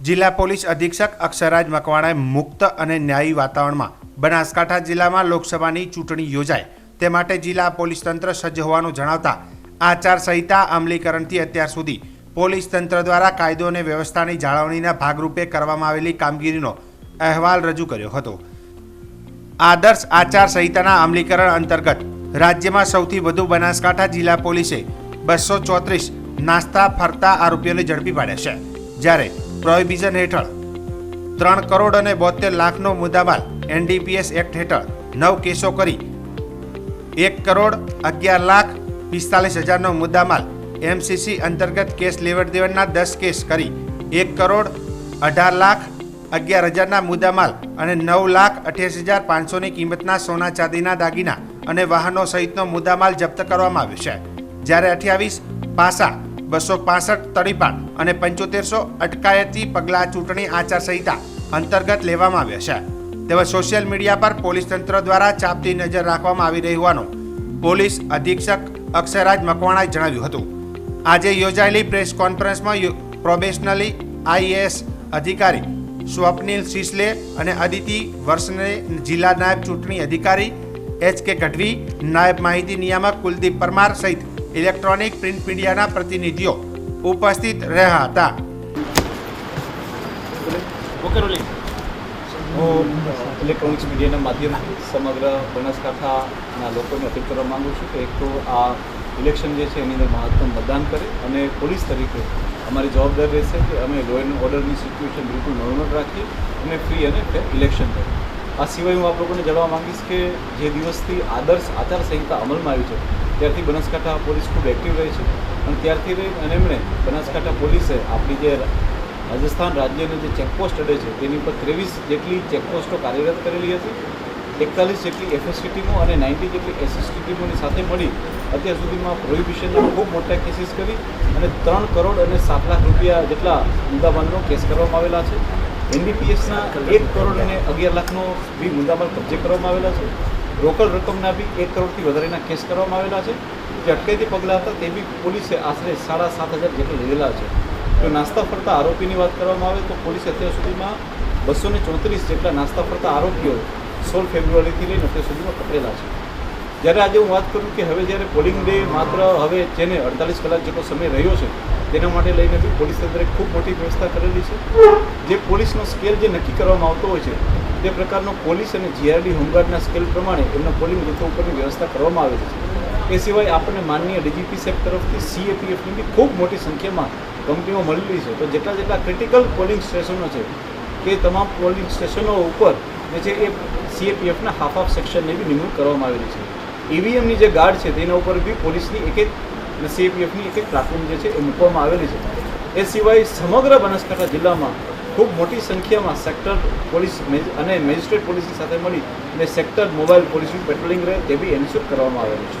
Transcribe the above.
જિલ્લા પોલીસ અધિક્ષક અક્ષરાજ મકવાણાએ મુક્ત અને ન્યાયી વાતાવરણમાં બનાસકાંઠા જિલ્લામાં લોકસભાની ચૂંટણી યોજાય. તે માટે જિલ્લા પોલીસ તંત્ર સજ્જ હોવાનું જણાવતા આચારસંહિતા અમલીકરણથી અત્યાર સુધી પોલીસ તંત્ર દ્વારા કાયદો અને વ્યવસ્થાની જાળવણીના ભાગરૂપે કરવામાં આવેલી કામગીરીનો અહેવાલ રજૂ કર્યો હતો. આદર્શ આચાર સંહિતાના અમલીકરણ અંતર્ગત રાજ્યમાં સૌથી વધુ બનાસકાંઠા જિલ્લા પોલીસે બસો ચોત્રીસ નાસ્તા ફરતા આરોપીઓને ઝડપી પાડ્યા છે. જ્યારે પ્રોહિબિશન હેઠળ ત્રણ કરોડ અને બોતેર લાખનો મુદ્દામાલ એનડીપીએસ એક્ટ હેઠળ નવ કેસો કરી એક કરોડ અગિયાર લાખ પિસ્તાલીસ હજારનો મુદ્દામાલ એમસીસી અંતર્ગત કેસ લેવડ દેવડના દસ કેસ કરી એક કરોડ અઢાર લાખ અગિયાર હજારના મુદ્દામાલ અને નવ લાખ અઠ્યાસી હજાર પાંચસોની કિંમતના સોના ચાંદીના દાગીના અને વાહનો સહિતનો મુદ્દામાલ જપ્ત કરવામાં આવ્યો છે. જ્યારે અઠ્યાવીસ પાસા બસો પાસઠ તડીપાર અને પંચોતેરસો અટકાયતી પગલાં ચૂંટણી આચારસંહિતા અંતર્ગત લેવામાં આવ્યા છે. તેમજ સોશિયલ મીડિયા પર પોલીસ તંત્ર દ્વારા ચાપતી નજર રાખવામાં આવી રહી હોવાનું પોલીસ અધિક્ષક અક્ષરાજ મકવાણાએ જણાવ્યું હતું. આજે યોજાયેલી પ્રેસ કોન્ફરન્સમાં પ્રોબેશનલી આઈએએસ અધિકારી સ્વપ્નિલ સિસલે અને અદિતિ વર્ષને જિલ્લા નાયબ ચૂંટણી અધિકારી એચ કે ગઢવી, નાયબ માહિતી નિયામક કુલદીપ પરમાર સહિત ઇલેક્ટ્રોનિક પ્રિન્ટ મીડિયાના પ્રતિનિધિઓ ઉપસ્થિત રહ્યા હતા ઇલેક્ટ્રોનિક્સ મીડિયાના માધ્યમથી સમગ્ર બનાસકાંઠાના લોકોને અપીલ કરવા માગું છું કે એક તો આ ઇલેક્શન જે છે એની અંદર મહત્તમ મતદાન કરે અને પોલીસ તરીકે અમારી જવાબદારી રહેશે કે અમે લો એન્ડ ઓર્ડરની સિચ્યુએશન બિલકુલ નોર્મલ રાખીએ અને ફ્રી અને ફેર ઇલેક્શન કરીએ આ સિવાય હું આપ લોકોને જણાવવા માંગીશ કે જે દિવસથી આદર્શ આચારસંહિતા અમલમાં આવી છે ત્યારથી બનાસકાંઠા પોલીસ ખૂબ એક્ટિવ રહી છે. અને ત્યારથી રહી અને એમણે બનાસકાંઠા પોલીસે આપણી જે રાજસ્થાન રાજ્યની જે ચેકપોસ્ટ અડે છે, તેની ઉપર ત્રેવીસ જેટલી ચેકપોસ્ટો કાર્યરત કરેલી હતી, એકતાલીસ જેટલી એફએસટી ટીમો અને નાઇન્ટી જેટલી એસએસટી ટીમોની સાથે મળી અત્યાર સુધીમાં પ્રોહિબિશનના ખૂબ મોટા કેસીસ કરી અને ત્રણ કરોડ અને સાત લાખ રૂપિયા જેટલા મુદ્દામાલનો કેસ કરવામાં આવેલા છે. એનડીપીએસના એક કરોડ અને અગિયાર લાખનો બી મુદ્દામાલ કબજે કરવામાં આવેલા છે. રોકડ રકમના બી એક કરોડથી વધારેના કેસ કરવામાં આવેલા છે. જે અટકાયતી પગલાં હતા તે બી પોલીસે આશરે સાડા સાત હજાર જેટલા લીધેલા છે. જો નાસ્તા ફરતા આરોપીની વાત કરવામાં આવે તો પોલીસે અત્યાર સુધીમાં બસો ને ચોત્રીસ જેટલા નાસ્તા ફરતા આરોપીઓ સોળ ફેબ્રુઆરીથી લઈને અત્યાર સુધીમાં પકડેલા છે. જ્યારે આજે હું વાત કરું કે હવે જ્યારે પોલિંગ ડે માત્ર હવે જેને અડતાલીસ કલાક જેટલો સમય રહ્યો છે તેના માટે લઈને પોલીસ તંત્રે ખૂબ મોટી વ્યવસ્થા કરેલી છે. જે પોલીસનો સ્કેલ જે નક્કી કરવામાં આવતો હોય છે, તે પ્રકારનો પોલીસ અને જીઆરડી હોમગાર્ડના સ્કેલ પ્રમાણે એમના પોલિંગ બૂથો ઉપરની વ્યવસ્થા કરવામાં આવેલી છે. એ સિવાય આપણને માનનીય ડીજીપી સાહેબ તરફથી સીએપીએફની બી ખૂબ મોટી સંખ્યામાં કંપનીઓ મળેલી છે. તો જેટલા જેટલા ક્રિટિકલ પોલિંગ સ્ટેશનો છે કે તમામ પોલિંગ સ્ટેશનો ઉપર જે એ સીએપીએફના હાફ હાફ સેક્શનની બી નિમણૂક કરવામાં આવેલી છે. ઈવીએમની જે ગાર્ડ છે, તેના ઉપર બી પોલીસની એક એક અને સીએપીએફની એક એક પ્લાટફોર્મ જે છે એ મૂકવામાં આવેલી છે. એ સિવાય સમગ્ર બનાસકાંઠા જિલ્લામાં ખૂબ મોટી સંખ્યામાં સેક્ટર પોલીસ અને મેજિસ્ટ્રેટ પોલીસની સાથે મળી અને સેક્ટર મોબાઈલ પોલીસનું પેટ્રોલિંગ રહે તે બી એન્શ્યોર કરવામાં આવેલું છે.